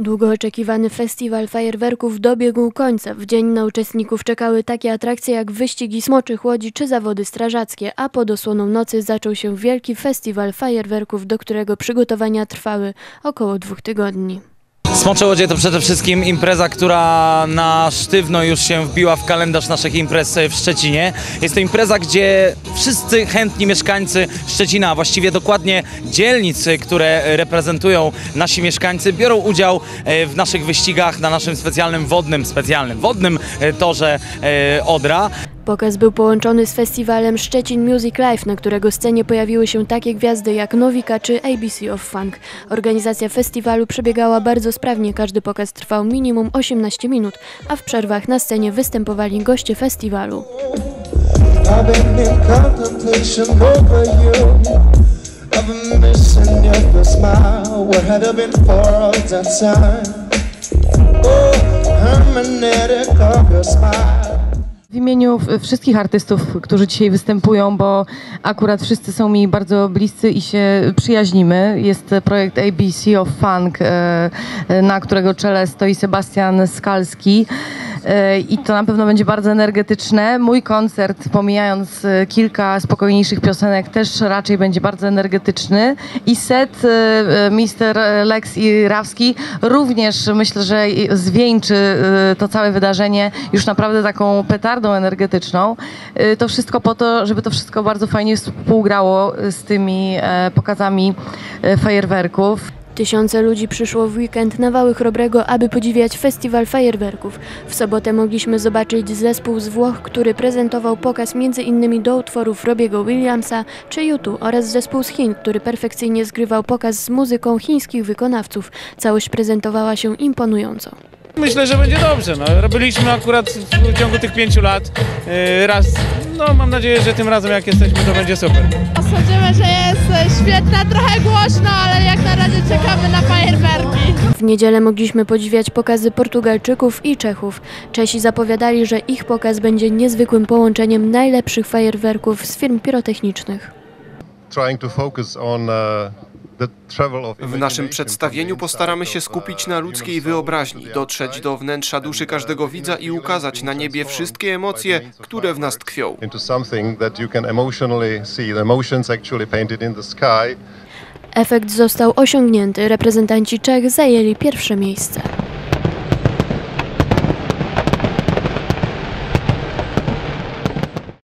Długo oczekiwany festiwal fajerwerków dobiegł końca. W dzień na uczestników czekały takie atrakcje jak wyścigi smoczych łodzi czy zawody strażackie, a pod osłoną nocy zaczął się wielki festiwal fajerwerków, do którego przygotowania trwały około dwóch tygodni. Smocze Łodzie to przede wszystkim impreza, która na sztywno już się wbiła w kalendarz naszych imprez w Szczecinie. Jest to impreza, gdzie wszyscy chętni mieszkańcy Szczecina, a właściwie dokładnie dzielnic, które reprezentują nasi mieszkańcy, biorą udział e, w naszych wyścigach na naszym specjalnym wodnym, specjalnym wodnym e, torze e, Odra. Pokaz był połączony z festiwalem Szczecin Music Live, na którego scenie pojawiły się takie gwiazdy jak Nowika czy ABC of Funk. Organizacja festiwalu przebiegała bardzo sprawnie, każdy pokaz trwał minimum 18 minut, a w przerwach na scenie występowali goście festiwalu. I've W imieniu w- wszystkich artystów, którzy dzisiaj występują, bo akurat wszyscy są mi bardzo bliscy i się przyjaźnimy. Jest projekt ABC of Funk, e, e, na którego czele stoi Sebastian Skalski. I to na pewno będzie bardzo energetyczne. Mój koncert, pomijając e, kilka spokojniejszych piosenek, też raczej będzie bardzo energetyczny. I set e, e, Mr. Lex i Rawski również myślę, że zwieńczy to całe wydarzenie już naprawdę taką petardą energetyczną. To wszystko po to, żeby to wszystko bardzo fajnie współgrało z tymi pokazami fajerwerków. Tysiące ludzi przyszło w weekend na Wały Chrobrego, aby podziwiać festiwal fajerwerków. W sobotę mogliśmy zobaczyć zespół z Włoch, który prezentował pokaz m.in. do utworów Robiego Williamsa czy YouTube oraz zespół z Chin, który perfekcyjnie zgrywał pokaz z muzyką chińskich wykonawców. Całość prezentowała się imponująco. Myślę, że będzie dobrze. No, robiliśmy akurat w ciągu tych pięciu lat yy, raz. No mam nadzieję, że tym razem jak jesteśmy to będzie super. Sądzimy, że jest e, świetna, trochę głośno, ale jak na razie czekamy na fajerwerki. W niedzielę mogliśmy podziwiać pokazy Portugalczyków i Czechów. Czesi zapowiadali, że ich pokaz będzie niezwykłym połączeniem najlepszych fajerwerków z firm pirotechnicznych. trying to focus on uh, W naszym przedstawieniu postaramy się of, skupić na ludzkiej wyobraźni, dotrzeć do wnętrza duszy uh, każdego widza i ukazać na niebie wszystkie emocje, które w nas tkwią. Efekt został osiągnięty. Reprezentanci Czech zajęli pierwsze miejsce.